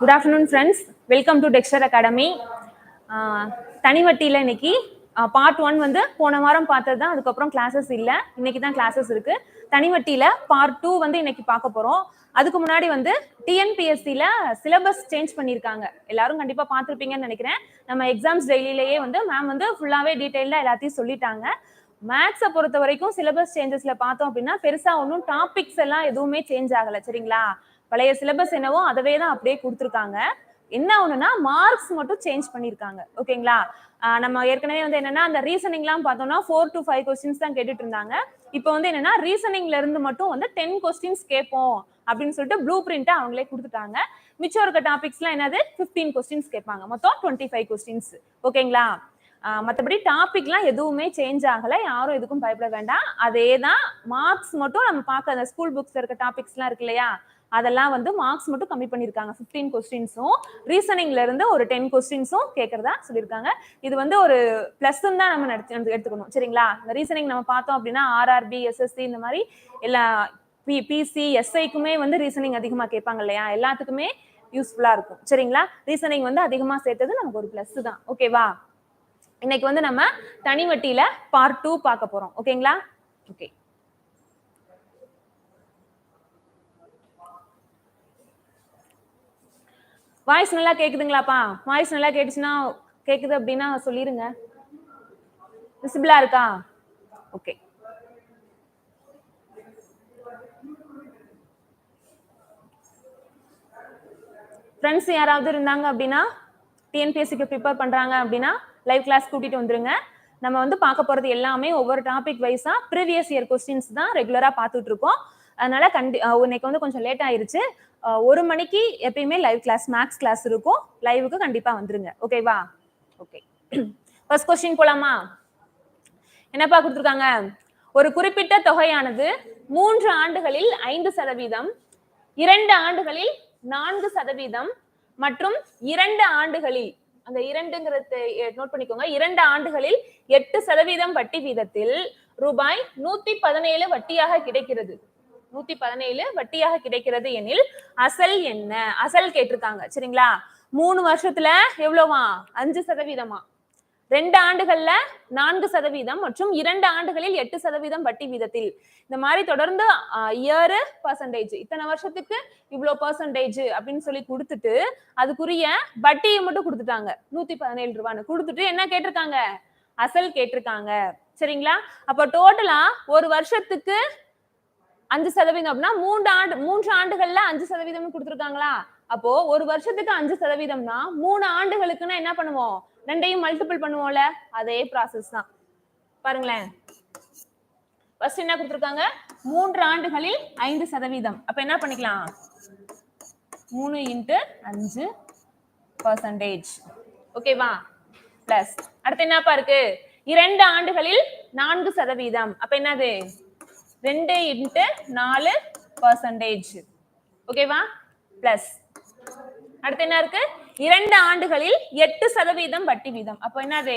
Good afternoon friends welcome to Dexter academy தனிவட்டியில் இன்னைக்கு part one வந்து போன வாரம் பார்த்தது தான் அதுக்கப்புறம் கிளாஸஸ் இல்லை. இன்னைக்கு தான் கிளாஸஸ் இருக்கு. தனிவட்டியில் பார்ட் டூ வந்து இன்னைக்கு பார்க்க போகிறோம் அதுக்கு முன்னாடி வந்து டிஎன்பிஎஸ்சியில் சிலபஸ் சேஞ்ச் பண்ணியிருக்காங்க. எல்லாரும் கண்டிப்பாக பார்த்துருப்பீங்கன்னு நினைக்கிறேன். நம்ம எக்ஸாம்ஸ் டெய்லியிலேயே வந்து மேம் வந்து ஃபுல்லாகவே டீட்டெயிலாக எல்லாத்தையும் சொல்லிட்டாங்க. மேக்ஸை பொறுத்த வரைக்கும் சிலபஸ் சேஞ்சஸ்ல பார்த்தோம் அப்படின்னா பெருசா ஒன்றும் டாபிக்ஸ் எல்லாம் எதுவுமே சேஞ்ச் ஆகலை. சரிங்களா? பழைய சிலபஸ் என்னவோ அதவே தான் அப்படியே கொடுத்துருக்காங்க. என்ன ஒண்ணுன்னா மார்க்ஸ் மட்டும் சேஞ்ச் பண்ணிருக்காங்க ஓகேங்களா நம்ம ஏற்கனவே வந்து என்னன்னா அந்த ரீசனிங்லாம் பார்த்தோம்னா ஃபோர் டு ஃபைவ் கொஸ்டின்ஸ் தான் கேட்டுட்டு இருந்தாங்க. இப்போ வந்து என்னன்னா ரீசனிங்ல இருந்து மட்டும் வந்து டென் கொஸ்டின்ஸ் கேட்போம் அப்படின்னு சொல்லிட்டு ப்ளூ பிரிண்ட்டை அவங்களே கொடுத்துட்டாங்க. மிச்சம் இருக்க டாபிக்ஸ்லாம் என்னது? ஃபிஃப்டீன் கொஸ்டின்ஸ் கேட்பாங்க. மொத்தம் டுவெண்ட்டி ஃபைவ் கொஸ்டின்ஸ் ஓகேங்களா மற்றபடி டாபிக்லாம் எதுவுமே சேஞ்ச் ஆகலை. யாரும் எதுக்கும் பயப்பட வேண்டாம். அதே தான் மார்க்ஸ் மட்டும் நம்ம பார்க்க அந்த ஸ்கூல் புக்ஸ் இருக்க டாபிக்ஸ்லாம் இருக்கு இல்லையா? அதெல்லாம் வந்து மார்க்ஸ் மட்டும் கம்மி பண்ணியிருக்காங்க. ஃபிஃப்டீன் கொஸ்டின்ஸும் ரீசனிங்ல இருந்து ஒரு டென் கொஸ்டின்ஸும் கேட்கறதா சொல்லியிருக்காங்க. இது வந்து ஒரு ப்ளஸ் தான் நம்ம நடத்தி வந்து எடுத்துக்கணும். சரிங்களா? இந்த ரீசனிங் நம்ம பார்த்தோம் அப்படின்னா ஆர்ஆர்பி எஸ்எஸ்சி இந்த மாதிரி எல்லா பி பிசி எஸ்ஐக்குமே வந்து ரீசனிங் அதிகமாக கேட்பாங்க இல்லையா? எல்லாத்துக்குமே யூஸ்ஃபுல்லாக இருக்கும். சரிங்களா? ரீசனிங் வந்து அதிகமாக சேர்த்தது நமக்கு ஒரு ப்ளஸ் தான். ஓகேவா இன்னைக்கு வந்து நம்ம தனி வட்டியில பார்ட் டூ பார்க்க போறோம். ஓகேங்களா ஓகே வாய்ஸ் நல்லா கேக்குதுங்களாப்பா? வாய்ஸ் நல்லா கேட்டுச்சுன்னா கேக்குது அப்படின்னா சொல்லிருங்க. விசிபிளா இருக்கா? ஓகே ஃப்ரெண்ட்ஸ் யாராவது இருந்தாங்க அப்படின்னா டிஎன்பிஎஸ்சிக்கு ப்ரிப்பேர் பண்றாங்க அப்படின்னா லைவ் கிளாஸ் கூட்டிட்டு வந்துருங்க. நம்ம வந்து பார்க்க போறது எல்லாமே ஒவ்வொரு டாபிக் வைஸா ப்ரீவியஸ் இயர் கொஸ்டின்ஸ் தான் ரெகுலரா பார்த்துட்டு இருக்கோம். அதனால கண்டி இன்னைக்கு வந்து கொஞ்சம் லேட் ஆயிருச்சு. ஒரு மணிக்கு எப்பயுமே லைவ் கிளாஸ் மேக்ஸ் கிளாஸ் இருக்கும். லைவுக்கு கண்டிப்பா வந்துருங்க. ஓகேவா ஓகே ஃபர்ஸ்ட் கொஸ்டின் போலாமா? என்னப்பா கொடுத்துருக்காங்க? ஒரு குறிப்பிட்ட தொகையானது மூன்று ஆண்டுகளில் ஐந்து சதவீதம் இரண்டு ஆண்டுகளில் நான்கு சதவீதம் மற்றும் இரண்டு ஆண்டுகளில் அந்த இரண்டுங்கிறத நோட் பண்ணிக்கோங்க. இரண்டு ஆண்டுகளில் எட்டு சதவீதம் வட்டி வீதத்தில் ரூபாய் நூத்தி பதினேழு வட்டியாக கிடைக்கிறது. நூத்தி பதினேழு வட்டியாக கிடைக்கிறது எனில் அசல் என்ன? அசல் கேட்டிருக்காங்க. சரிங்களா? மூணு வருஷத்துல எவ்வளவா அஞ்சு சதவீதமா. ரெண்டு ஆண்டுகள்ல நான்கு சதவீதம் மற்றும் இரண்டு ஆண்டுகளில் எட்டு சதவீதம் வட்டி வீதத்தில். இந்த மாதிரி தொடர்ந்து இயரு பர்சன்டேஜ் இத்தனை வருஷத்துக்கு இவ்வளோ பர்சன்டேஜ் அப்படின்னு சொல்லி கொடுத்துட்டு அதுக்குரிய வட்டியை மட்டும் கொடுத்துட்டாங்க. நூத்தி பதினேழு ரூபான்னு. கொடுத்துட்டு என்ன கேட்டிருக்காங்க? அசல் கேட்டிருக்காங்க. சரிங்களா? அப்போ டோட்டலா ஒரு வருஷத்துக்கு அஞ்சு சதவீதம் அப்படின்னா மூன்று ஆண்டு மூன்று ஆண்டுகள்ல அஞ்சு சதவீதம் கொடுத்துருக்காங்களா? அப்போ ஒரு வருஷத்துக்கு அஞ்சு சதவீதம்னா மூணு ஆண்டுகளுக்குன்னா என்ன பண்ணுவோம்? ரெண்டையும் மல்டிபிள் பண்ணுவோம்ல? அதே ப்ராசஸ் தான். பாருங்களேன். ஃபர்ஸ்ட் என்ன கொடுத்துருக்காங்க? மூன்று ஆண்டுகளில் ஐந்து சதவீதம். அப்ப என்ன பண்ணிக்கலாம்? மூணு இன்ட்டு அஞ்சு பர்சன்டேஜ் ஓகேவா பிளஸ் அடுத்து என்னப்பா இருக்கு? இரண்டு ஆண்டுகளில் நான்கு சதவீதம். அப்ப என்னது? ரெண்டு இன்ட்டு நாலு பர்சன்டேஜ் ஓகேவா பிளஸ் அடுத்து என்ன இருக்கு? இரண்டு ஆண்டுகளில் எட்டு சதவீதம் வட்டி வீதம். அப்போ என்னது?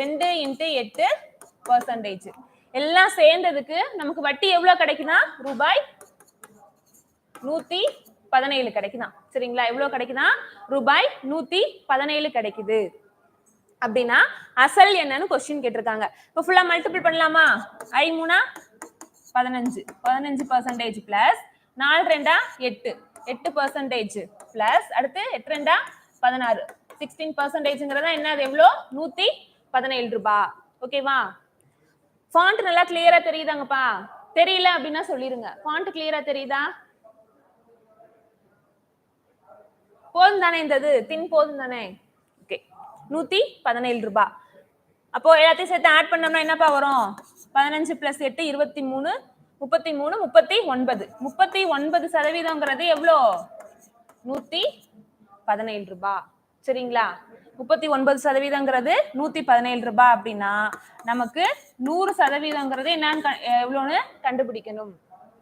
ரெண்டு இன்ட்டு எட்டு பர்சன்டேஜ் எல்லாம் சேர்ந்ததுக்கு நமக்கு வட்டி எவ்வளவு கிடைக்குதா? ரூபாய் நூத்தி பதினேழு கிடைக்குதான் சரிங்களா? எவ்வளவு கிடைக்குதா? ரூபாய் நூத்தி பதினேழு கிடைக்குது. அப்படின்னா அசல் என்னன்னு கொஸ்டின் கேட்டிருக்காங்க. இப்போ ஃபுல்லா மல்டிபிள் பண்ணலாமா? ஐ மூணா பதினஞ்சு பதினஞ்சு பர்சன்டேஜ் பிளஸ் நாலு ரெண்டா எட்டு. எட்டு பர்சன்டேஜ் பிளஸ் அடுத்து எட்டு ரெண்டா பதினாறு. சிக்ஸ்டீன் பர்சன்டேஜ்ங்கிறதா என்னது எவ்வளோ? நூற்றி பதினேழு ரூபா. ஓகேவா ஃபாண்ட் நல்லா கிளியரா தெரியுதாங்கப்பா? தெரியல அப்படின்னா சொல்லிருங்க. ஃபாண்ட் கிளியரா தெரியுதா? போதும் தானே இந்த இது தின் போதும் தானே ஓகே நூத்தி பதினேழு ரூபாய் அப்போ எல்லாத்தையும் சேர்த்து ஆட் பண்ணோம்னா என்னப்பா வரும்? பதினஞ்சு பிளஸ் எட்டு இருபத்தி மூணு முப்பத்தி மூணு முப்பத்தி ஒன்பது. முப்பத்தி ஒன்பது சதவீதங்கிறது எவ்வளோ? நூத்தி பதினேழு ரூபாய் சரிங்களா? முப்பத்தி ஒன்பது சதவீதங்கிறது நூத்தி பதினேழு ரூபாய் அப்படின்னா நமக்கு நூறு சதவீதங்கிறது என்னன்னு க- எவ்வளோன்னு கண்டுபிடிக்கணும்.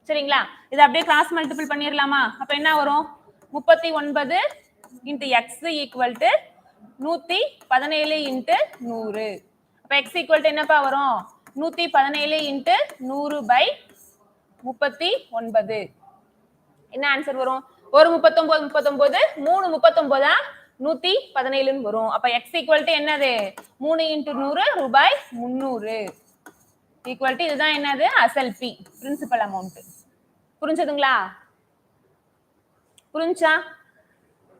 சரிங்களா? இதை அப்படியே கிராஸ் மல்டிபிள் பண்ணிடலாமா அப்ப என்ன வரும்? முப்பத்தி ஒன்பது இன்ட்டு எக்ஸ் ஈக்குவல் டு நூத்தி பதினேழு இன்ட்டு நூறு. அப்ப எக்ஸ் ஈக்குவல் டு என்னப்பா வரும்? நூத்தி பதினேழு இன்ட்டு நூறு பை முப்பத்தி ஒன்பது. என்ன ஆன்சர் வரும்? ஒரு முப்பத்தொன்பது முப்பத்தொன்பது மூணு முப்பத்தொன்பதா நூத்தி பதினேழுன்னு வரும். அப்ப எக்ஸ் ஈக்குவல்ட்டு என்னது? மூணு இன்ட்டு நூறு ரூபாய் முந்நூறு. ஈக்குவல்ட்டு இதுதான் என்னது? அசல் பி பிரின்சிபல் அமௌண்ட் புரிஞ்சதுங்களா? புரிஞ்சா?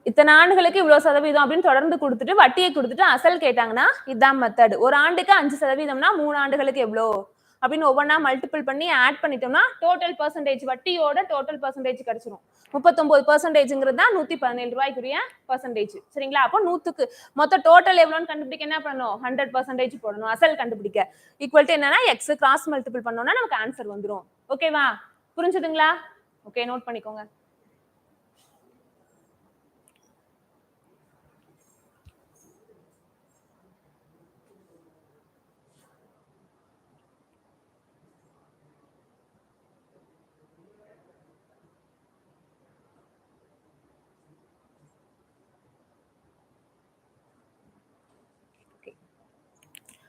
இத்தனை ஆண்டுகளுக்கு இவ்வளவு சதவீதம் அப்படின்னு தொடர்ந்து கொடுத்துட்டு வட்டியை கொடுத்துட்டு அசல் கேட்டாங்கன்னா இதான் மெத்தட் ஒரு ஆண்டுக்கு அஞ்சு சதவீதம்னா மூணு ஆண்டுகளுக்கு எவ்வளோ? அப்படின்னு ஒவ்வொன்றா மல்டிபிள் பண்ணி ஆட் பண்ணிட்டோம்னா டோட்டல் பர்சன்டேஜ் வட்டியோட டோட்டல் பர்சன்டேஜ் கிடைச்சிரும். முப்பத்தொன்பது பர்சன்டேஜ்ங்கிறது தான் நூத்தி பதினேழு ரூபாய்க்குரிய பர்சன்டேஜ் சரிங்களா? அப்போ நூத்துக்கு மொத்த டோட்டல் எவ்வளோன்னு கண்டுபிடிக்க என்ன பண்ணணும்? ஹண்ட்ரட் பர்சன்டேஜ் போடணும். அசல் கண்டுபிடிக்க. ஈக்குவல் என்னன்னா எக்ஸ் கிராஸ் மல்டிபிள் பண்ணோம்னா நமக்கு ஆன்சர் வந்துடும் ஓகேவா புரிஞ்சுதுங்களா? ஓகே நோட் பண்ணிக்கோங்க.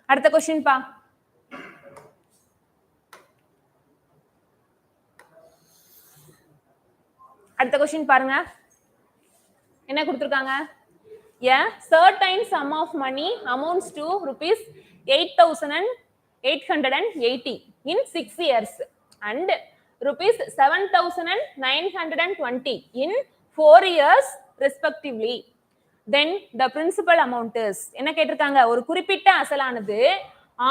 அடுத்த கொஸ்டின் பா அடுத்த கொஸ்டின் பாருங்க என்ன கொடுத்துருக்காங்க a certain sum of money amounts to rupees eight thousand and eight hundred and eighty in six years and rupees seven thousand and nine hundred and twenty in four years respectively then the principal amount என்ன கேட்டிருக்காங்க? ஒரு குறிப்பிட்ட அசலானது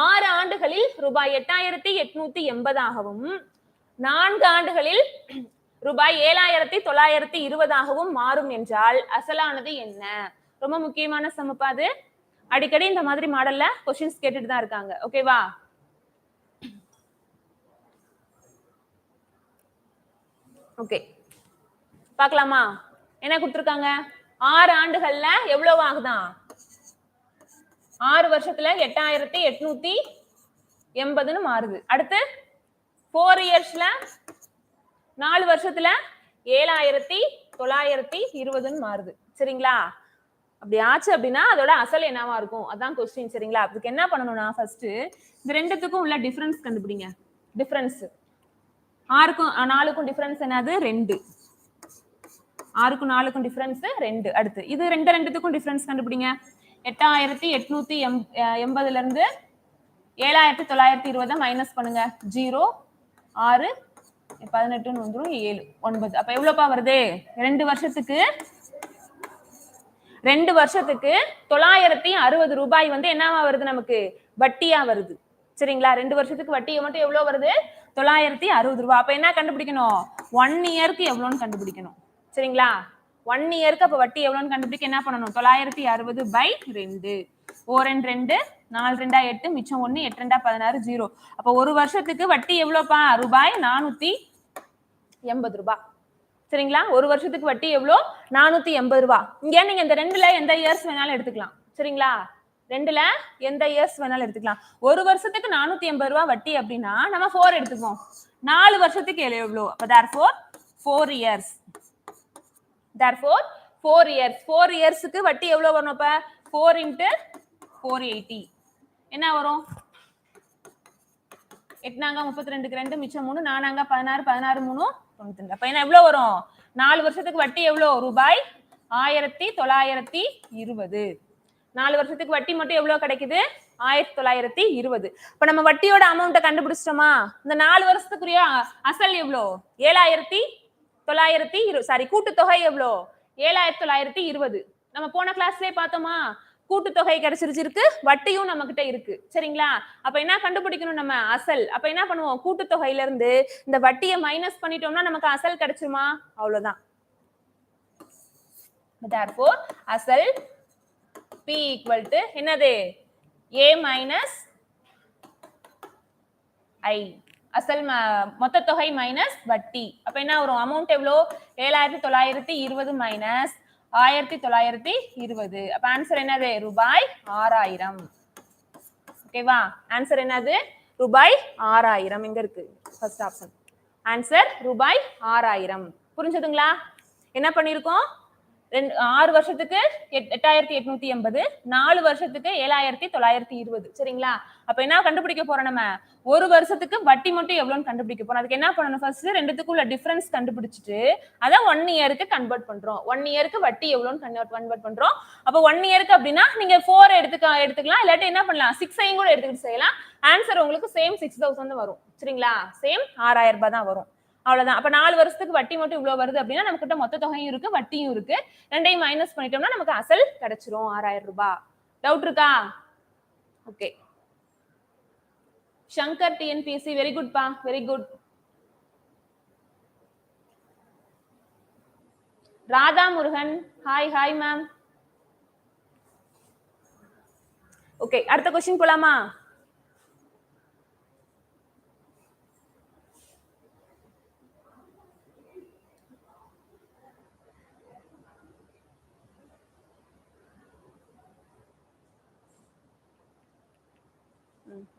ஆறு ஆண்டுகளில் ரூபாய் எட்டாயிரத்தி எட்நூத்தி எண்பதாகவும் நான்கு ஆண்டுகளில் ரூபாய் ஏழாயிரத்தி தொள்ளாயிரத்தி இருபதாகவும் மாறும் என்றால் அசலானது என்ன? ரொம்ப முக்கியமான சமப்பா அது. அடிக்கடி இந்த மாதிரி மாடல்ல கொஸ்டின்ஸ் கேட்டுட்டு தான் இருக்காங்க. ஓகேவா ஓகே பார்க்கலாமா? என்ன கொடுத்துருக்காங்க? ஆறு ஆண்டுகள்ல எவ்வளவு ஆகுதான் ஆறு வருஷத்துல எட்டாயிரத்தி எட்நூத்தி எண்பதுன்னு மாறுது. அடுத்து ஃபோர் இயர்ஸ்ல நாலு வருஷத்துல ஏழாயிரத்தி தொள்ளாயிரத்தி இருபதுன்னு மாறுது. சரிங்களா? அப்படி ஆச்சு அப்படின்னா அதோட அசல் என்னவா இருக்கும்? அதான் கொஸ்டின் சரிங்களா? அதுக்கு என்ன பண்ணணும்னா ஃபர்ஸ்ட் இந்த ரெண்டுத்துக்கும் உள்ள டிஃபரன்ஸ் கண்டுபிடிங்க. டிஃபரன்ஸ் ஆறுக்கும் நாலுக்கும் டிஃபரன்ஸ் என்னது? ரெண்டு. ஆறுக்கும் நாலுக்கும் டிஃபரன்ஸ் ரெண்டு. அடுத்து இது ரெண்டு ரெண்டுத்துக்கும் டிஃபரன்ஸ் கண்டுபிடிங்க. எட்டாயிரத்தி எட்நூத்தி எம் எண்பதுல இருந்து ஏழாயிரத்தி தொள்ளாயிரத்தி இருபதை மைனஸ் பண்ணுங்க. ஜீரோ ஆறு பதினெட்டுன்னு வந்துடும் ஏழு ஒன்பது. அப்ப எவ்வளவுப்பா வருது? ரெண்டு வருஷத்துக்கு ரெண்டு வருஷத்துக்கு தொள்ளாயிரத்தி அறுபது ரூபாய் வந்து என்னவா வருது நமக்கு? வட்டியா வருது. சரிங்களா? ரெண்டு வருஷத்துக்கு வட்டி மட்டும் எவ்வளவு வருது? தொள்ளாயிரத்தி அறுபது ரூபாய் அப்ப என்ன கண்டுபிடிக்கணும்? ஒன் இயருக்கு எவ்வளோன்னு கண்டுபிடிக்கணும். சரிங்களா? ஒன் இயருக்கு அப்ப வட்டி எவ்வளோன்னு கண்டுபிடிக்க என்ன பண்ணணும்? தொள்ளாயிரத்தி அறுபது பை ரெண்டு. ஓ ரெண்டு ரெண்டு நாலு ரெண்டா எட்டு மிச்சம் ஒண்ணு எட்டு ரெண்டா பதினாறு ஜீரோ அப்ப ஒரு வருஷத்துக்கு வட்டி எவ்வளோப்பா? ரூபாய் நானூத்தி எண்பது ரூபாய் சரிங்களா? ஒரு வருஷத்துக்கு வட்டி எவ்வளோ? நானூத்தி எண்பது ரூபா. இங்க நீங்க இந்த ரெண்டுல எந்த இயர்ஸ் வேணாலும் எடுத்துக்கலாம். சரிங்களா? ரெண்டுல எந்த இயர்ஸ் வேணாலும் எடுத்துக்கலாம். ஒரு வருஷத்துக்கு நானூத்தி எண்பது ரூபாய் வட்டி அப்படின்னா நம்ம ஃபோர் எடுத்துக்குவோம். நாலு வருஷத்துக்கு எவ்வளோ? அப்போ therefore four years therefore four four years four இயர்ஸுக்கு வட்டி எவ்வளோ வரும் இப்போ ஃபோர் இன்ட்டு ஃபோர் எயிட்டி என்ன வரும்? எட்னாங்க முப்பத்தி ரெண்டுக்கு ரெண்டு மிச்சம் மூணு நானாங்க பதினாறு பதினாறு மூணு தொண்ணூத்தி ரெண்டு அப்போ என்ன எவ்வளோ வரும்? நாலு வருஷத்துக்கு வட்டி எவ்வளோ? ரூபாய் ஆயிரத்தி தொள்ளாயிரத்தி இருபது. நாலு வருஷத்துக்கு வட்டி மட்டும் எவ்வளோ கிடைக்குது? ஆயிரத்தி தொள்ளாயிரத்தி இருபது. இப்போ நம்ம வட்டியோட அமௌண்ட்டை கண்டுபிடிச்சிட்டோமா? இந்த நாலு வருஷத்துக்குரிய அசல் எவ்வளோ? ஏழாயிரத்தி தொள்ளாயிரத்தி இரு சாரி கூட்டுத்தொகை எவ்வளோ ஏழாயிரத்தி தொள்ளாயிரத்தி இருபது. நம்ம போன கிளாஸ்லயே பார்த்தோமா? கூட்டுத்தொகை கிடைச்சிருச்சிருக்கு வட்டியும் நம்ம கிட்ட இருக்கு. சரிங்களா? அப்ப என்ன கண்டுபிடிக்கணும் நம்ம? அசல். அப்ப என்ன பண்ணுவோம்? கூட்டுத்தொகையில இருந்து இந்த வட்டியை மைனஸ் பண்ணிட்டோம்னா நமக்கு அசல் கிடைச்சுமா அவ்வளவுதான் therefore அசல் p equal to என்னது? A minus i. அசல் ம- மொத்த தொகை மைனஸ் வட்டி. அப்ப என்ன வரும்? அமௌண்ட் எவ்வளோ? ஏழாயிரத்தி தொள்ளாயிரத்தி இருபது மைனஸ் ஆயிரத்தி தொள்ளாயிரத்தி இருபது. அப்ப ஆன்சர் என்னது? ரூபாய் ஆறாயிரம். ஓகேவா ஆன்சர் என்னது? ரூபாய் ஆறாயிரம். எங்க இருக்கு. ஃபர்ஸ்ட் ஆப்ஷன் ஆன்சர் ரூபாய் ஆறாயிரம். புரிஞ்சதுங்களா? என்ன பண்ணிருக்கோம்? ரெண்டு ஆறு வருஷத்துக்கு எட்- எட்டாயிரத்தி எட்நூத்தி எண்பது நாலு வருஷத்துக்கு ஏழாயிரத்தி தொள்ளாயிரத்தி இருபது. சரிங்களா? அப்ப என்ன கண்டுபிடிக்க போறோம் நம்ம? ஒரு வருஷத்துக்கு வட்டி மட்டும் எவ்வளவுன்னு கண்டுபிடிக்க போறோம். அதுக்கு என்ன பண்ணணும்? ஃபர்ஸ்ட் ரெண்டுத்துக்குள்ள டிஃபரன்ஸ் கண்டுபிடிச்சிட்டு அதை ஒன் இயருக்கு கன்வெர்ட் பண்றோம். ஒன் இயருக்கு வட்டி எவ்வளோன்னு கன்வெர்ட் கன்வெர்ட் பண்றோம். அப்போ ஒன் இயருக்கு அப்படின்னா நீங்க ஃபோர் எடுத்துக்க எடுத்துக்கலாம். இல்லாட்டி என்ன பண்ணலாம்? சிக்ஸையும் கூட எடுத்துக்கிட்டு செய்யலாம். ஆன்சர் உங்களுக்கு சேம் சிக்ஸ் தௌசண்ட் வரும். சரிங்களா? சேம் ஆறாயிரம் ரூபாய் தான் வரும். அவ்வளவுதான். அப்ப நாலு வருஷத்துக்கு வட்டி மட்டும் இவ்வளவு வருது அப்படின்னா நம்ம கிட்ட மொத்த தொகையும் இருக்கு வட்டியும் இருக்கு. ரெண்டையும் மைனஸ் பண்ணிட்டோம்னா நமக்கு அசல் கிடைச்சிரும் ஆறாயிரம் ரூபாய். டவுட் இருக்கா? Okay Shankar TNPSC very good பா very good Radha Murugan hi hi ma'am okay அடுத்த கொஸ்டின் போலாமா?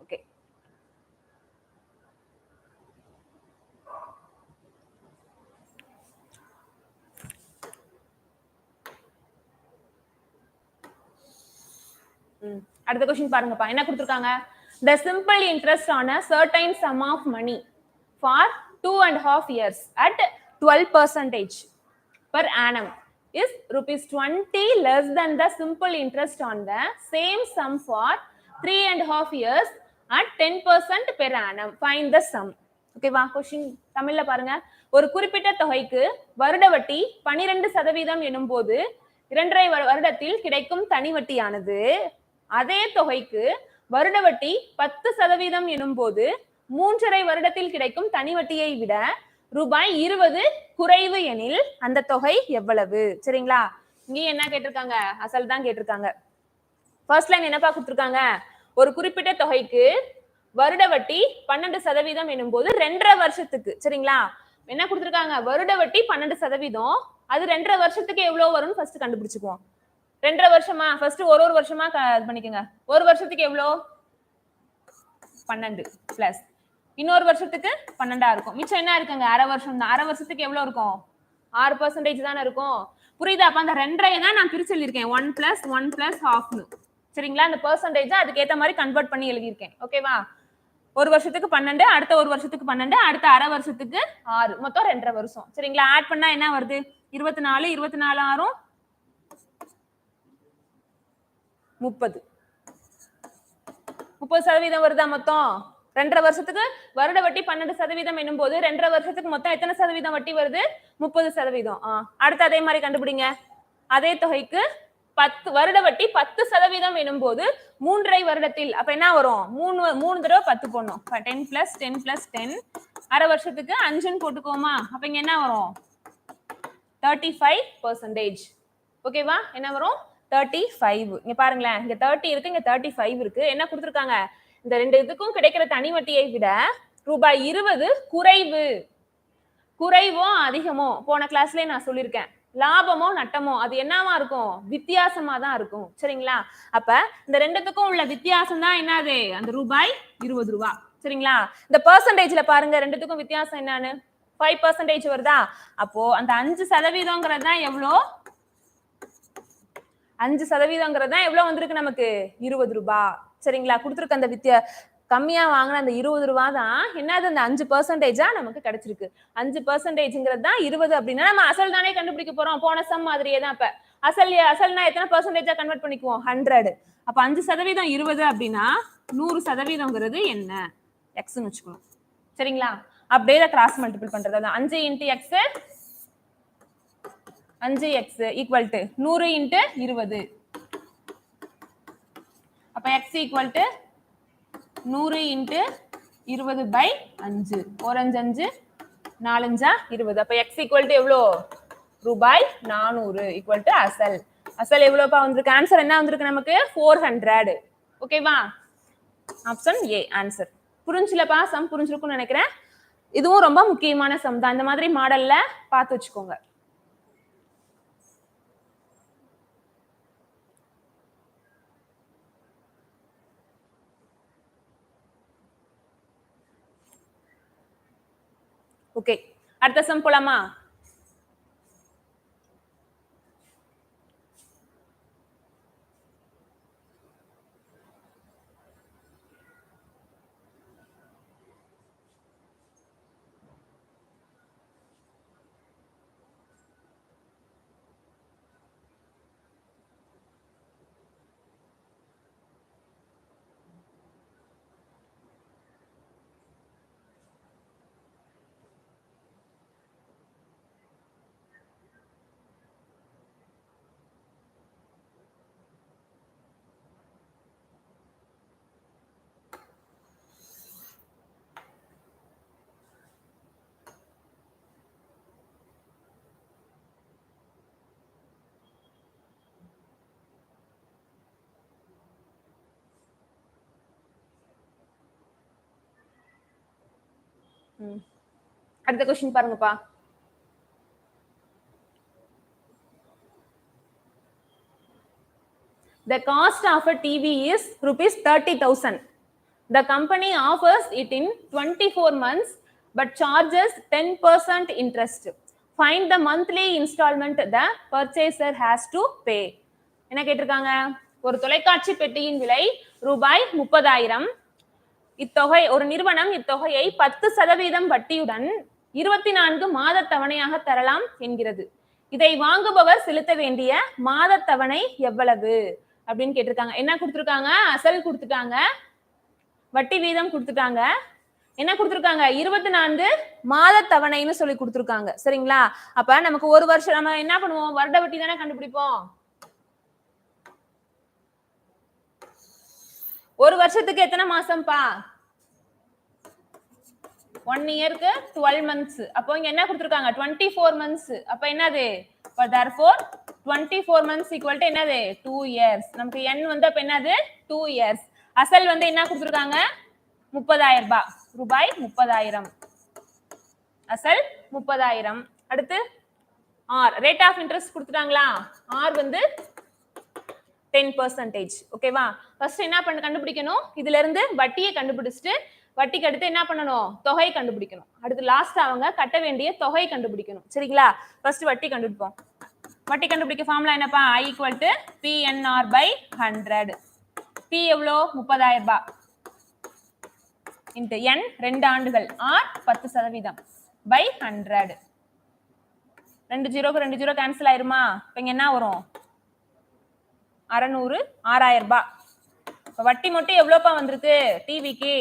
ஓகே. அடுத்த கொஸ்டின் பாருங்கப்பா. என்ன கொடுத்துருக்காங்க? The simple interest on certain sum of money for two and half years at twelve percentage per annum is rupees 20 less than the simple interest on the same sum for three and a half years at 10% per annum. The sum ஓகேவா question தமிழ்ல பாருங்க. ஒரு குறிப்பிட்ட தொகைக்கு வருட வட்டி பனிரெண்டு சதவீதம் எனும் போது இரண்டரை வருடத்தில் கிடைக்கும் தனி வட்டியானது. அதே தொகைக்கு வருட வட்டி பத்து சதவீதம் எனும் போது மூன்றரை வருடத்தில் கிடைக்கும் தனி வட்டியை விட ரூபாய் இருபது குறைவு எனில் அந்த தொகை எவ்வளவு? சரிங்களா? இங்க என்ன கேட்டிருக்காங்க? அசல் தான் கேட்டிருக்காங்க. ஃபர்ஸ்ட் லைன் என்னப்பா கொடுத்துருக்காங்க ஒரு குறிப்பிட்ட தொகைக்கு வருட வட்டி பன்னெண்டு சதவீதம் எனும் போது ரெண்டரை வருஷத்துக்கு சரிங்களா? என்ன கொடுத்துருக்காங்க? வருட வட்டி பன்னெண்டு சதவீதம். அது ரெண்டரை வருஷத்துக்கு எவ்வளவு வரும்னு ஃபர்ஸ்ட் கண்டுபிடிச்சுக்குவோம். ரெண்டரை வருஷமா? ஃபர்ஸ்ட் ஒரு ஒரு வருஷமா க- இது பண்ணிக்கோங்க. ஒரு வருஷத்துக்கு எவ்வளோ? பன்னெண்டு பிளஸ் இன்னொரு வருஷத்துக்கு பன்னெண்டா இருக்கும். மிச்சம் என்ன இருக்குங்க? அரை வருஷம் தான் அரை வருஷத்துக்கு எவ்வளோ இருக்கும்? ஆறு பர்சன்டேஜ் தானே இருக்கும். புரியுதா? அப்ப அந்த ரெண்டரை தான் நான் பிரிச்சு எழுதியிருக்கேன். ஒன் பிளஸ் ஒன் பிளஸ் ஹாஃப்னு சரிங்களா? அந்த பெர்சன்டேஜை அதுக்கு மாதிரி கன்வெர்ட் பண்ணி எழுதியிருக்கேன். ஓகேவா ஒரு வருஷத்துக்கு பன்னெண்டு அடுத்த ஒரு வருஷத்துக்கு பன்னெண்டு அடுத்த அரை வருஷத்துக்கு ஆறு. மொத்தம் ரெண்டரை வருஷம். சரிங்களா? ஆட் பண்ணா என்ன வருது? இருபத்தி நாலு இருபத்தி நாலு ஆறும் முப்பது. முப்பது சதவீதம் வருதா மொத்தம்? ரெண்டரை வருஷத்துக்கு வருட வட்டி பன்னெண்டு சதவீதம் என்னும் போது ரெண்டரை வருஷத்துக்கு மொத்தம் எத்தனை சதவீதம் வட்டி வருது? முப்பது சதவீதம். ஆ அடுத்து அதே மாதிரி கண்டுபிடிங்க. அதே தொகைக்கு பத்து வருட வட்டி பத்து சதவீதம் எனும் போது மூன்றரை வருடத்தில் அப்ப என்ன வரும்? மூணு மூணு தடவை பத்து போடணும். Ten plus ten plus ten அரை வருஷத்துக்கு அஞ்சுன்னு போட்டுக்கோமா. அப்ப இங்க என்ன வரும்? தேர்ட்டி ஃபைவ் பர்சன்டேஜ் ஓகேவா என்ன வரும்? தேர்ட்டி ஃபைவ் இங்க பாருங்களேன். இங்க தேர்ட்டி இருக்கு இங்க தேர்ட்டி ஃபைவ் இருக்கு. என்ன கொடுத்துருக்காங்க? இந்த ரெண்டு இதுக்கும் கிடைக்கிற தனி வட்டியை விட ரூபாய் இருபது குறைவு. குறைவோ அதிகமோ? போன கிளாஸ்லயே நான் சொல்லியிருக்கேன். லாபமோ நட்டமோ அது என்னவா இருக்கும்? வித்தியாசமா தான் இருக்கும். சரிங்களா? அப்ப இந்த ரெண்டுத்துக்கும் உள்ள வித்தியாசம் தான் என்னது? அந்த ரூபாய் இருபது ரூபா. சரிங்களா? இந்த பர்சன்டேஜ்ல பாருங்க ரெண்டுத்துக்கும் வித்தியாசம் என்னன்னு? ஃபைவ் பர்சன்டேஜ் வருதா? அப்போ அந்த அஞ்சு சதவீதங்கிறது தான் எவ்வளோ? அஞ்சு சதவீதங்கிறது தான் எவ்வளவு வந்திருக்கு நமக்கு? இருபது ரூபாய் சரிங்களா? கொடுத்துருக்க அந்த வித்தியா கம்மியா வாங்கின அந்த இருபது ரூபா தான். என்னது அந்த அஞ்சு பர்சன்டேஜா நமக்கு கிடைச்சிருக்கு. அஞ்சு பர்சன்டேஜ்ங்கிறது தான் இருபது அப்படின்னா நம்ம அசல் தானே கண்டுபிடிக்க போறோம். போன சம் மாதிரியே தான் இப்ப. அசல் அசல்னா எத்தனை பர்சன்டேஜா கன்வெர்ட் பண்ணிக்குவோம்? ஹண்ட்ரட் அப்ப அஞ்சு சதவீதம் இருபது அப்படின்னா நூறு சதவீதம்ங்கிறது என்ன? எக்ஸ்னு வச்சுக்கணும். சரிங்களா? அப்படியே இதை கிராஸ் மல்டிபிள் பண்றது அதான். அஞ்சு இன்ட்டு எக்ஸ் அஞ்சு எக்ஸ் ஈக்குவல் டு நூறு இன்ட்டு இருபது. அப்ப எக்ஸ் ஈக்குவல் டு நூறு இன்ட்டு இருபது பை அஞ்சு. ஒரு அஞ்சு அஞ்சு. நாலஞ்சா இருபது. அப்போ எக்ஸ் ஈக்குவல் டு எவ்வளோ? ரூபாய் நானூறு ஈக்குவல் டு அசல். அசல் எவ்வளோப்பா வந்திருக்கு? ஆன்சர் என்ன வந்திருக்கு நமக்கு? ஃபோர் ஹண்ட்ரட் ஓகேவா ஆப்ஷன் ஏ ஆன்சர் புரிஞ்சுலப்பா? சம் புரிஞ்சிருக்கும்னு நினைக்கிறேன். இதுவும் ரொம்ப முக்கியமான சம் தான். இந்த மாதிரி மாடலில் பார்த்து வச்சுக்கோங்க. ஓகே. அடுத்த சம் போலாமா? அடுத்த கொஸ்டின் பாருங்கப்பா The cost of a TV is rupees 30,000. The company offers it in 24 months but charges 10% interest. Find the monthly installment the purchaser has to pay. என்ன கேட்டிருக்காங்க ஒரு தொலைக்காட்சி பெட்டியின் விலை ரூபாய் முப்பதாயிரம் இத்தொகை ஒரு நிறுவனம் இத்தொகையை பத்து சதவீதம் வட்டியுடன் இருபத்தி நான்கு மாத தவணையாக தரலாம் என்கிறது. இதை வாங்குபவர் செலுத்த வேண்டிய மாத தவணை எவ்வளவு? அப்படின்னு கேட்டிருக்காங்க. என்ன கொடுத்துருக்காங்க? அசல் கொடுத்துட்டாங்க. வட்டி வீதம் கொடுத்துட்டாங்க. என்ன கொடுத்துருக்காங்க? இருபத்தி நான்கு மாத தவணைன்னு சொல்லி கொடுத்துருக்காங்க. சரிங்களா? அப்ப நமக்கு ஒரு வருஷம் நம்ம என்ன பண்ணுவோம்? வருட வட்டி தானே கண்டுபிடிப்போம். ஒரு வருஷத்துக்கு எத்தனை மாசம்ப்பா? ஒன் இயருக்கு டுவெல் மந்த்ஸ் அப்போ இங்க என்ன கொடுத்துருக்காங்க? டுவெண்ட்டி ஃபோர் மந்த்ஸ் அப்ப என்னது? Therefore twenty four months equal to என்னது? டூ இயர்ஸ் நமக்கு என் வந்து அப்ப என்னது? டூ இயர்ஸ் அசல் வந்து என்ன கொடுத்துருக்காங்க? முப்பதாயிரம் ரூபாய். ரூபாய் முப்பதாயிரம். அசல் முப்பதாயிரம். அடுத்து ஆர் ரேட் ஆஃப் இன்ட்ரெஸ்ட் கொடுத்துட்டாங்களா? ஆர் வந்து டென் பர்சன்டேஜ் ஓகேவா ஃபர்ஸ்ட் என்ன பண்ண கண்டுபிடிக்கணும்? இதுல இருந்து வட்டியை கண்டுபிடிச்சிட்டு வட்டிக்கு அடுத்து என்ன பண்ணணும்? தொகை கண்டுபிடிக்கணும். அடுத்து லாஸ்ட் அவங்க கட்ட வேண்டிய தொகை கண்டுபிடிக்கணும். சரிங்களா? ஃபர்ஸ்ட் வட்டி கண்டுபிடிப்போம். வட்டி கண்டுபிடிக்க ஃபார்முலா என்னப்பா? I equal to PNR by hundred P எவ்வளோ? முப்பதாயிரம் ரூபாய். இன்ட்டு என் ரெண்டு ஆண்டுகள். ஆர் பத்து சதவீதம். பை ஹண்ட்ரட் ரெண்டு ஜீரோக்கு ரெண்டு ஜீரோ கேன்சல் ஆயிருமா? இப்போ இங்கே என்ன வரும்? அறநூறு ஆறாயிரம் ரூபாய். இப்போ வட்டி மட்டும் எவ்வளோப்பா வந்திருக்கு? டிவிக்கு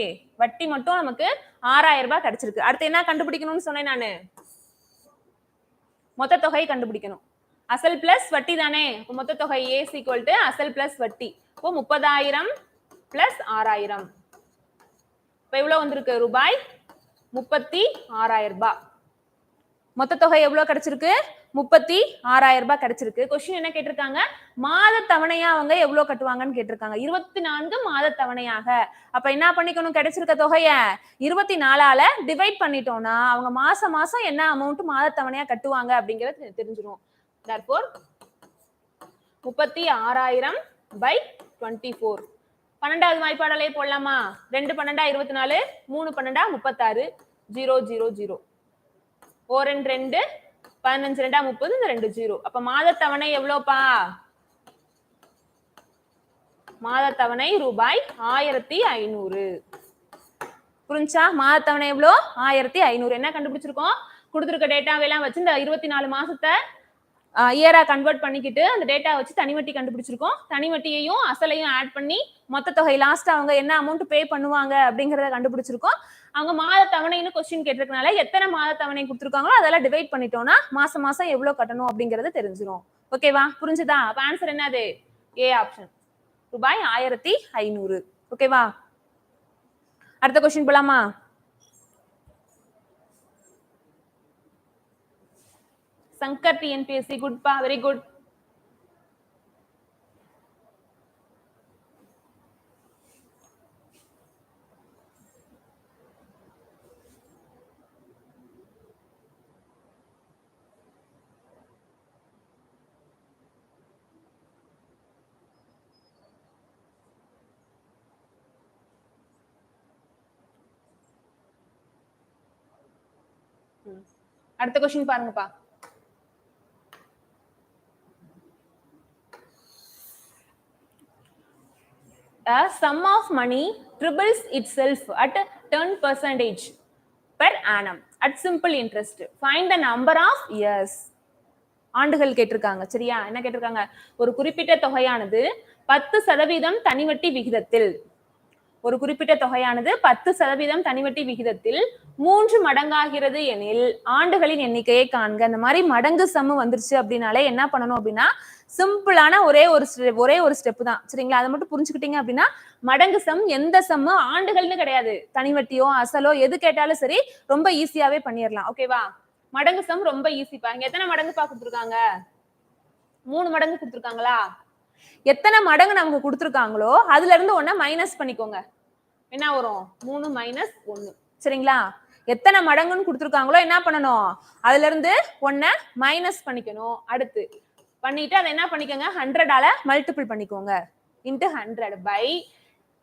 வட்டி மட்டும் நமக்கு ஆறாயிரம் ரூபாய் கிடைச்சிருக்கு. அடுத்து என்ன கண்டுபிடிக்கணும்னு சொன்னேன் நான்? மொத்த தொகை கண்டுபிடிக்கணும். அசல் பிளஸ் வட்டி தானே? மொத்த தொகை ஏசி கோல்ட்டு டு அசல் பிளஸ் வட்டி. இப்போ முப்பதாயிரம் பிளஸ் ஆறாயிரம். இப்போ எவ்வளோ வந்திருக்கு? ரூபாய் முப்பத்தி ஆறாயிரம் ரூபாய். மொத்த தொகை எவ்வளோ கிடைச்சிருக்கு? முப்பத்தி ஆறாயிரம் ரூபாய் கிடைச்சிருக்கு. கொஸ்டின் என்ன கேட்டிருக்காங்க? மாத தவணையா அவங்க எவ்வளவு கட்டுவாங்கன்னு கேட்டிருக்காங்க. இருபத்தி நான்கு மாத தவணையாக. அப்ப என்ன பண்ணிக்கணும்? கிடைச்சிருக்க தொகைய இருபத்தி நாலால டிவைட் பண்ணிட்டோம்னா அவங்க மாசம் மாசம் என்ன அமௌண்ட் மாத தவணையா கட்டுவாங்க அப்படிங்கறது தெ- தெரிஞ்சிரும். தற்போர் முப்பத்தி ஆறாயிரம் பை டுவெண்ட்டி ஃபோர் பன்னெண்டாவது வாய்ப்பாடலே போடலாமா? ரெண்டு பன்னெண்டா இருபத்தி நாலு மூணு பன்னெண்டா முப்பத்தாறு ஜீரோ ஜீரோ ஜீரோ ஓ ரெண்டு ரெண்டு பதினஞ்சு ரெண்டா முப்பது இந்த ரெண்டு ஜீரோ. அப்ப மாத தவணை எவ்வளோப்பா? மாத தவணை ரூபாய் ஆயிரத்தி ஐநூறு. புரிஞ்சா? மாத தவணை எவ்வளோ? ஆயிரத்தி ஐநூறு. என்ன கண்டுபிடிச்சிருக்கோம்? கொடுத்துருக்க டேட்டாவெல்லாம் வச்சு இந்த இருபத்தி நாலு மாசத்தை இயரா கன்வெர்ட் பண்ணிக்கிட்டு அந்த டேட்டா வச்சு தனிவட்டி கண்டுபிடிச்சிருக்கோம். தனிவட்டியையும் அசலையும் ஆட் பண்ணி மொத்த தொகை லாஸ்ட் அவங்க என்ன அமௌண்ட் பே பண்ணுவாங்க அப்படிங்கறத கண்டுபிடிச்சிருக்கோம். அவங்க மாத தவணைன்னு கொஸ்டின் கேட்டிருக்கனால எத்தனை மாத தவணை கொடுத்துருக்காங்களோ அதெல்லாம் டிவைட் பண்ணிட்டோம்னா மாசம் மாசம் எவ்வளவு கட்டணும் அப்படிங்கறது தெரிஞ்சிடும் ஓகேவா புரிஞ்சுதா? அப்ப ஆன்சர் என்னது? ஏ ஆப்ஷன் ரூபாய் ஆயிரத்தி ஐநூறு. ஓகேவா அடுத்த கொஸ்டின் போலாமா? சங்கர் டிஎன்பிஎஸ்சி குட்பா வெரி குட் அடுத்த கொஸ்டின் பாருங்கப்பா a sum of money triples itself at 10 percentage per annum at simple interest find the number of years ஆண்டுகள் கேட்டிருக்காங்க சரியா என்ன கேட்டிருக்காங்க ஒரு குறிப்பிட்ட தொகையானது பத்து சதவீதம் தனிவட்டி விகிதத்தில் ஒரு குறிப்பிட்ட தொகையானது பத்து சதவீதம் தனிவட்டி விகிதத்தில் மூன்று மடங்காகிறது எனில் ஆண்டுகளின் எண்ணிக்கையை காண்க. அந்த மாதிரி மடங்கு சம்மு வந்துருச்சு அப்படின்னாலே என்ன பண்ணணும் அப்படின்னா சிம்பிளான ஒரே ஒரு ஒரே ஒரு ஸ்டெப் தான். சரிங்களா? அதை மட்டும் புரிஞ்சுக்கிட்டீங்க அப்படின்னா மடங்கு சம் எந்த சம்மு ஆண்டுகள்னு கிடையாது. தனிவட்டியோ அசலோ எது கேட்டாலும் சரி ரொம்ப ஈஸியாவே பண்ணிடலாம் ஓகேவா மடங்கு சம் ரொம்ப ஈஸிப்பா பாருங்க எத்தனை மடங்கு பா கொடுத்துருக்காங்க? மூணு மடங்கு கொடுத்துருக்காங்களா? எத்தனை மடங்கு நமக்கு கொடுத்துருக்காங்களோ அதுல இருந்து ஒன்ன மைனஸ் பண்ணிக்கோங்க. என்ன வரும்? மூணு மைனஸ் ஒன்னு சரிங்களா? எத்தனை மடங்குன்னு கொடுத்துருக்காங்களோ என்ன பண்ணணும்? அதுல இருந்து ஒன்ன மைனஸ் பண்ணிக்கணும். அடுத்து பண்ணிட்டு அதை என்ன பண்ணிக்கோங்க? ஹண்ட்ரடால மல்டிபிள் பண்ணிக்கோங்க. இன்ட்டு ஹண்ட்ரட் பை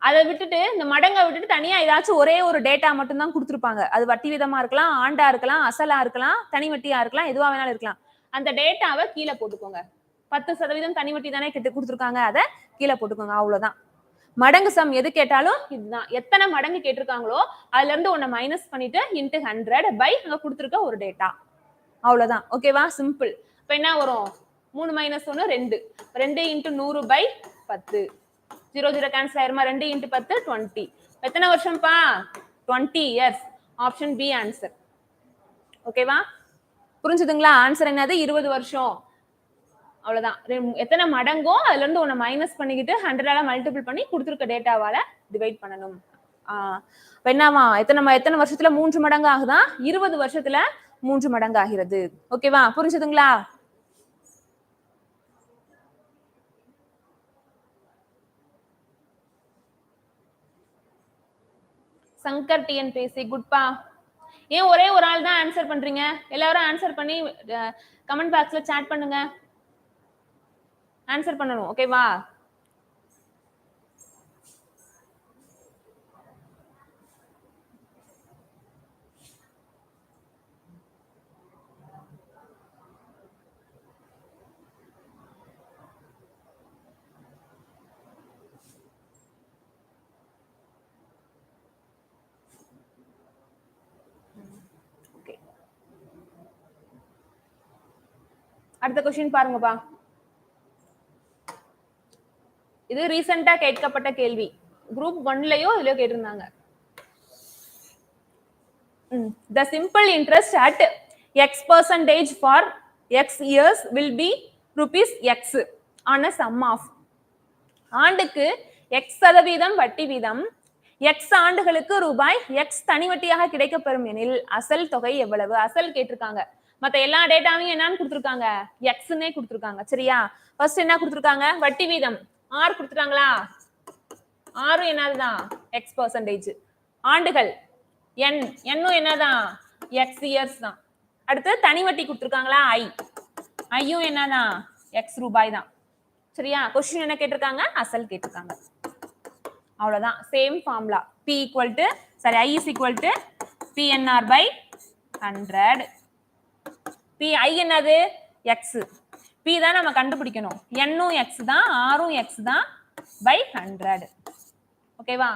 அதை விட்டுட்டு இந்த மடங்கை விட்டுட்டு தனியா ஏதாச்சும் ஒரே ஒரு டேட்டா மட்டும் தான் கொடுத்துருப்பாங்க. அது வட்டி விதமா இருக்கலாம் ஆண்டா இருக்கலாம் அசலா இருக்கலாம் தனி வட்டியா இருக்கலாம் எதுவா வேணாலும் இருக்கலாம். அந்த டேட்டாவை கீழே போட்டுக்கோங்க. பத்து சதவீதம் தனி வட்டி தானே கிட்ட கொடுத்துருக்காங்க. அதை கீழே போட்டுக்கோங்க. அவ்வளவுதான். மடங்கு சம் எது கேட்டாலும் இதுதான். எத்தனை மடங்கு கேட்டிருக்காங்களோ அதுல இருந்து ஒன்ன மைனஸ் பண்ணிட்டு இன்ட்டு ஹண்ட்ரட் பை அங்க கொடுத்துருக்க ஒரு டேட்டா அவ்வளவுதான். ஓகேவா சிம்பிள் இப்ப என்ன வரும்? மூணு மைனஸ் ஒன்று ரெண்டு. ரெண்டு இன்ட்டு நூறு பை பத்து. ஜீரோ ஜீரோ கேன்சல் ஆயிருமா? ரெண்டு இன்ட்டு பத்து டுவெண்ட்டி எத்தனை வருஷம்ப்பா? Twenty years option B answer ஓகேவா புரிஞ்சுதுங்களா? ஆன்சர் என்னது? இருபது வருஷம். அவ்வளவுதான். எத்தனை மடங்கோ அதுல இருந்து ஒன்னு மைனஸ் பண்ணிக்கிட்டு ஹண்ட்ரடால மல்டிபிள் பண்ணி கொடுத்துருக்க டேட்டாவால டிவைட் பண்ணணும். ஆஹ் என்னவா எத்தனை எத்தனை வருஷத்துல மூன்று மடங்கு ஆகுதான் இருபது வருஷத்துல மூன்று மடங்கு ஆகிறது. ஓகேவா புரிஞ்சுதுங்களா? சங்கர் டிஎன் பேசி குட்பா ஏன் ஒரே ஒரு ஆள் தான் ஆன்சர் பண்றீங்க? எல்லாரும் ஆன்சர் பண்ணி கமெண்ட் பாக்ஸ்ல சாட் பண்ணுங்க. ஆன்சர் பண்ணணும். ஓகேவா அடுத்த கொஸ்டின் பாருங்கப்பா. இது ரீசெண்டா கேட்கப்பட்ட கேள்வி. குரூப் ஒன்லயோ இதுலயோ கேட்டிருந்தாங்க. The simple interest at X percentage for X years will be rupees X on a sum of ஆண்டுக்கு எக்ஸ் சதவீதம் வட்டி வீதம். எக்ஸ் ஆண்டுகளுக்கு ரூபாய் எக்ஸ் தனி வட்டியாக கிடைக்கப்பெறும் எனில் அசல் தொகை எவ்வளவு? அசல் கேட்டிருக்காங்க. மத்த எல்லா டேட்டாவையும் என்னன்னு கொடுத்துருக்காங்க? எக்ஸ்னே கொடுத்துருக்காங்க. சரியா? ஃபர்ஸ்ட் என்ன கொடுத்துருக்காங்க? வட்டி வீதம். ஆர் கொடுத்துட்டாங்களா? ஆறும் என்னதுதான்? எக்ஸ் பர்சன்டேஜ் ஆண்டுகள். என் என்னும் என்னதான்? எக்ஸ் இயர்ஸ் தான். அடுத்து தனி வட்டி கொடுத்துருக்காங்களா? ஐ ஐயும் என்னதான்? எக்ஸ் ரூபாய் தான் சரியா? கொஸ்டின் என்ன கேட்டிருக்காங்க? அசல் கேட்டிருக்காங்க. அவ்வளோதான் same formula P equal to sorry I is equal to PNR by hundred P I என்னது? எக்ஸு பி தான் நம்ம கண்டுபிடிக்கணும். என்னும் எக்ஸ் தான் ஆரும் எக்ஸ் தான் பை ஹண்ட்ரட் ஓகேவா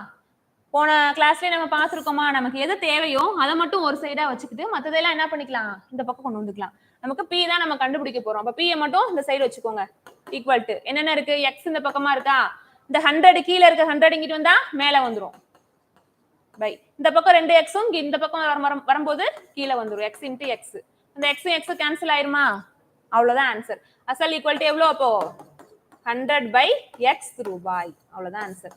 போன கிளாஸ்லயே நம்ம பார்த்துருக்கோமா நமக்கு எது தேவையோ அதை மட்டும் ஒரு சைடா வச்சுக்கிட்டு மற்றதெல்லாம் என்ன பண்ணிக்கலாம்? இந்த பக்கம் கொண்டு வந்துக்கலாம். நமக்கு பி தான் நம்ம கண்டுபிடிக்க போறோம். அப்ப பியை மட்டும் இந்த சைடு வச்சுக்கோங்க. ஈக்குவல் டு என்னென்ன இருக்கு? எக்ஸ் இந்த பக்கமா இருக்கா? இந்த ஹண்ட்ரட் கீழே இருக்க ஹண்ட்ரட் இங்கிட்டு வந்தா மேல வந்துடும் பை இந்த பக்கம் ரெண்டு எக்ஸும் இந்த பக்கம் வரும்- வரும்போது கீழே வந்துடும் எக்ஸ் இன்ட்டு எக்ஸ் இந்த எக்ஸும் எக்ஸும் கேன்சல் ஆயிருமா? அவ்வளவுதான் ஆன்சர் அசல் ஈக்குவல் டு எவ்வளோ அப்போ? ஹண்ட்ரட் பை எக்ஸ் ரூபாய். அவ்வளோதான் ஆன்சர்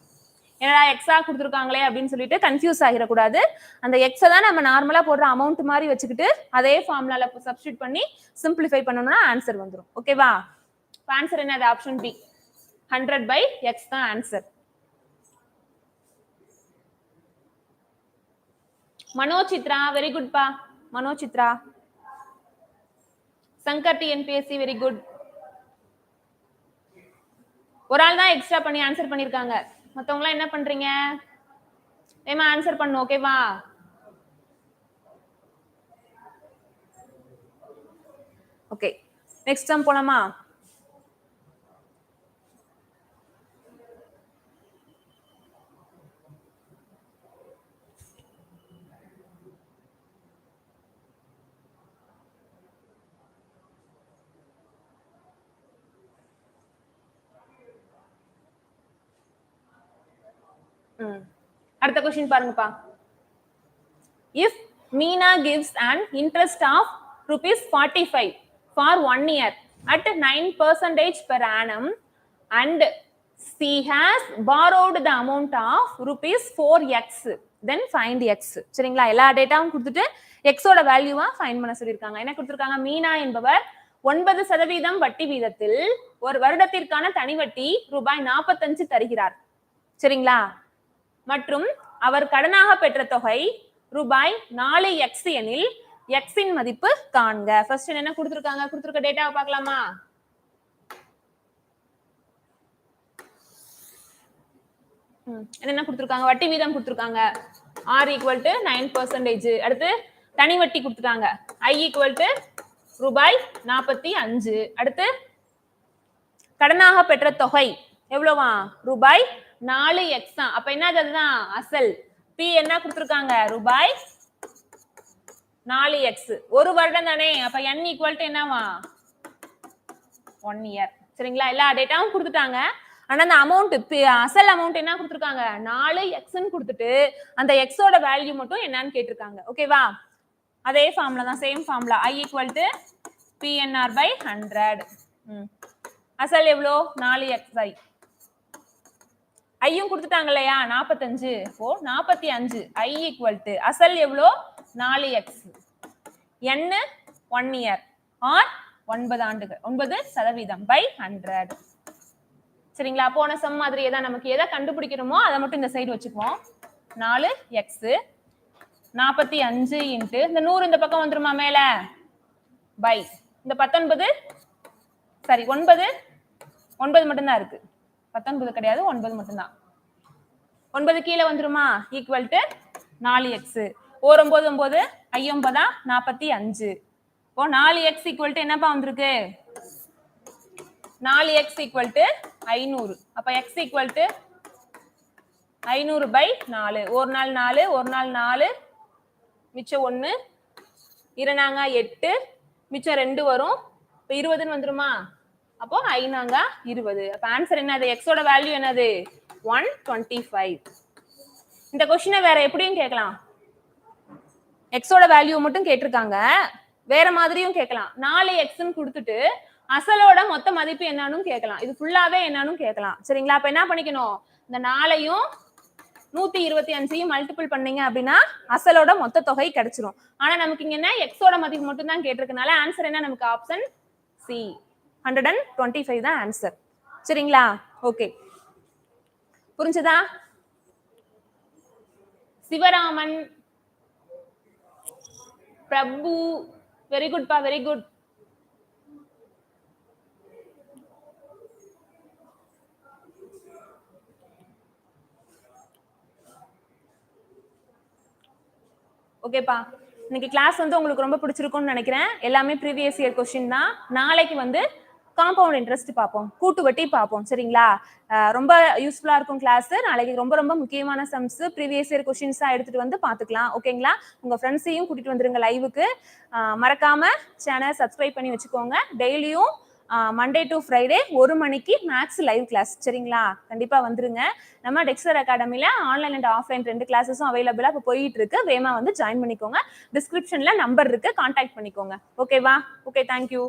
என்னடா எக்ஸா கொடுத்துருக்காங்களே அப்படின்னு சொல்லிட்டு கன்ஃபியூஸ் ஆகிடக்கூடாது. அந்த எக்ஸை தான் நம்ம நார்மலாக போடுற அமௌண்ட் மாதிரி வச்சுக்கிட்டு அதே ஃபார்முலால சப்ஸ்டியூட் பண்ணி சிம்பிளிஃபை பண்ணணும்னா ஆன்சர் வந்துடும் ஓகேவா ஆன்சர் என்னது? Option B hundred by X தான் ஆன்சர் மனோசித்ரா வெரி குட் பா. Manochitra. Shankar TNPSC very good ஒரு ஆள் தான் எக்ஸ்ட்ரா பண்ணி ஆன்சர் பண்ணிருக்காங்க. மற்றவங்களாம் என்ன பண்றீங்க? ஏமா ஆன்சர் பண்ணும் ஓகேவா ஓகே நெக்ஸ்ட் டைம் போலாமா? அடுத்த கொஸ்டின் பாருங்கப்பா. If Meena gives and interest of rupees forty five for one year at nine percentage per annum and C has borrowed the amount of rupees four X then find X சரிங்களா? எல்லா டேட்டாவும் கொடுத்துட்டு எக்ஸோட வேல்யூவா find பண்ண சொல்லியிருக்காங்க. என்ன கொடுத்துருக்காங்க? மீனா என்பவர் ஒன்பது சதவீதம் வட்டி வீதத்தில் ஒரு வருடத்திற்கான தனி வட்டி ரூபாய் நாற்பத்தஞ்சு தருகிறார். சரிங்களா? மற்றும் அவர் கடனாக பெற்ற தொகை ரூபாய் நாலு எக்ஸ் எனில் எக்ஸின் மதிப்பு காண்க. ஃபர்ஸ்ட் என்ன கொடுத்துருக்காங்க? கொடுத்துருக்க டேட்டாவை பார்க்கலாமா? என்ன கொடுத்துருக்காங்க? வட்டி வீதம் கொடுத்துருக்காங்க. R equal to nine percentage அடுத்து தனி வட்டி கொடுத்துருக்காங்க ஐ ஈக்குவல் டு ரூபாய் நாற்பத்தி அஞ்சு. அடுத்து கடனாக பெற்ற தொகை எவ்வளவா? ரூபாய் நாலு எக்ஸ் தான். அப்ப என்ன அதுதான்? அசல். பி என்ன கொடுத்துருக்காங்க? ரூபாய் நாலு எக்ஸ் ஒரு வருடம் தானே. அப்ப என் ஈக்குவல் டு என்னவா? ஒன் இயர் சரிங்களா? எல்லா டேட்டாவும் கொடுத்துட்டாங்க. ஆனா அந்த அமௌண்ட் அசல் அமௌண்ட் என்ன கொடுத்துருக்காங்க? நாலு எக்ஸ்ன்னு கொடுத்துட்டு அந்த எக்ஸோட வேல்யூ மட்டும் என்னன்னு கேட்டிருக்காங்க. ஓகேவா அதே ஃபார்ம்ல தான் same formula I equal to PNR by hundred அசல் எவ்வளோ? நாலு எக்ஸ் ஐ ஐயும் கொடுத்துட்டாங்க இல்லையா நாற்பத்தஞ்சு ஓ நாற்பத்தி அஞ்சு. ஐ ஈக்குவல் டு அசல் எவ்வளோ? நாலு எக்ஸ் என்ன ஒன் இயர் ஆர் ஒன்பது ஆண்டுகள். ஒன்பது சதவீதம் பை ஹண்ட்ரட் சரிங்களா? போன சம் மாதிரியே தான் நமக்கு எதை கண்டுபிடிக்கிறோமோ அதை மட்டும் இந்த சைடு வச்சுக்குவோம். நாலு எக்ஸ் நாற்பத்தி அஞ்சு இன்ட்டு இந்த நூறு இந்த பக்கம் வந்துருமா மேல? பை இந்த பத்தொன்பது சாரி ஒன்பது ஒன்பது மட்டும்தான் இருக்கு. பத்தொன்பது கிடையாது ஒன்பது மட்டும்தான். ஒன்பது கீழே வந்துருமா? ஈக்குவல் டு நாலு எக்ஸ் ஓர் ஒன்பது ஒன்பது ஐயொன்பதா? நாற்பத்தி அஞ்சு. இப்போ நாலு எக்ஸ் ஈக்குவல் டு என்னப்பா வந்திருக்கு? நாலு எக்ஸ் ஈக்குவல் டு ஐநூறு. அப்ப எக்ஸ் ஈக்குவல் டு ஐநூறு பை நாலு. ஒரு நாள் நாலு ஒரு நாள் நாலு. மிச்சம் ஒன்று இரநாங்க எட்டு. மிச்சம் ரெண்டு வரும். இப்போ இருபதுன்னு வந்துருமா? அப்போ ஐநாங்க இருபது. அப்போ ஆன்சர் என்னது? எக்ஸோட வேல்யூ என்னது? ஒன் டுவெண்ட்டி ஃபைவ் இந்த கொஸ்டினை வேற எப்படியும் கேட்கலாம். எக்ஸோட வேல்யூ மட்டும் கேட்டிருக்காங்க. வேற மாதிரியும் கேட்கலாம். நாலு எக்ஸ்ன்னு கொடுத்துட்டு அசலோட மொத்த மதிப்பு என்னன்னு கேட்கலாம். இது ஃபுல்லாவே என்னன்னு கேட்கலாம். சரிங்களா? அப்ப என்ன பண்ணிக்கணும்? இந்த நாளையும் நூத்தி இருபத்தி அஞ்சையும் மல்டிபிள் பண்ணீங்க அப்படின்னா அசலோட மொத்த தொகை கிடைச்சிரும். ஆனா நமக்கு இங்க என்ன? எக்ஸோட மதிப்பு மட்டும் தான் கேட்டிருக்கனால ஆன்சர் என்ன? நமக்கு option C hundred and twenty five தான் ஆன்சர் சரிங்களா? ஓகே புரிஞ்சுதா? சிவராமன் பிரபு வெரி குட் பா வெரி குட் ஓகேப்பா இன்னைக்கு கிளாஸ் வந்து உங்களுக்கு ரொம்ப பிடிச்சிருக்கும்னு நினைக்கிறேன். எல்லாமே ப்ரீவியஸ் இயர் கொஸ்டின் தான். நாளைக்கு வந்து காம்பவுண்ட் இன்ட்ரெஸ்ட் பார்ப்போம். கூட்டு வட்டி பார்ப்போம். சரிங்களா? ரொம்ப யூஸ்ஃபுல்லா இருக்கும் கிளாஸ் நாளைக்கு ரொம்ப ரொம்ப முக்கியமான சம்ஸ் ப்ரீவியஸ் இயர் கொஸ்டின்ஸா எடுத்துட்டு வந்து பார்த்துக்கலாம். ஓகேங்களா உங்க ஃப்ரெண்ட்ஸையும் கூட்டிட்டு வந்துருங்க லைவுக்கு மறக்காம சேனல் சப்ஸ்கிரைப் பண்ணி வச்சுக்கோங்க. டெய்லியும் மண்டே டு ஃப்ரைடே ஒரு மணிக்கு மேக்ஸ் லைவ் கிளாஸ் சரிங்களா? கண்டிப்பா வந்துருங்க. நம்ம டெக்ஸ்டர் அகாடமியில் ஆன்லைன் அண்ட் ஆஃப்லைன் ரெண்டு கிளாஸஸும் அவைலபிளா இப்போ போயிட்டு இருக்கு வேமா வந்து ஜாயின் பண்ணிக்கோங்க. டிஸ்கிரிப்ஷன்ல நம்பர் இருக்கு. கான்டாக்ட் பண்ணிக்கோங்க. ஓகேவா ஓகே தேங்க்யூ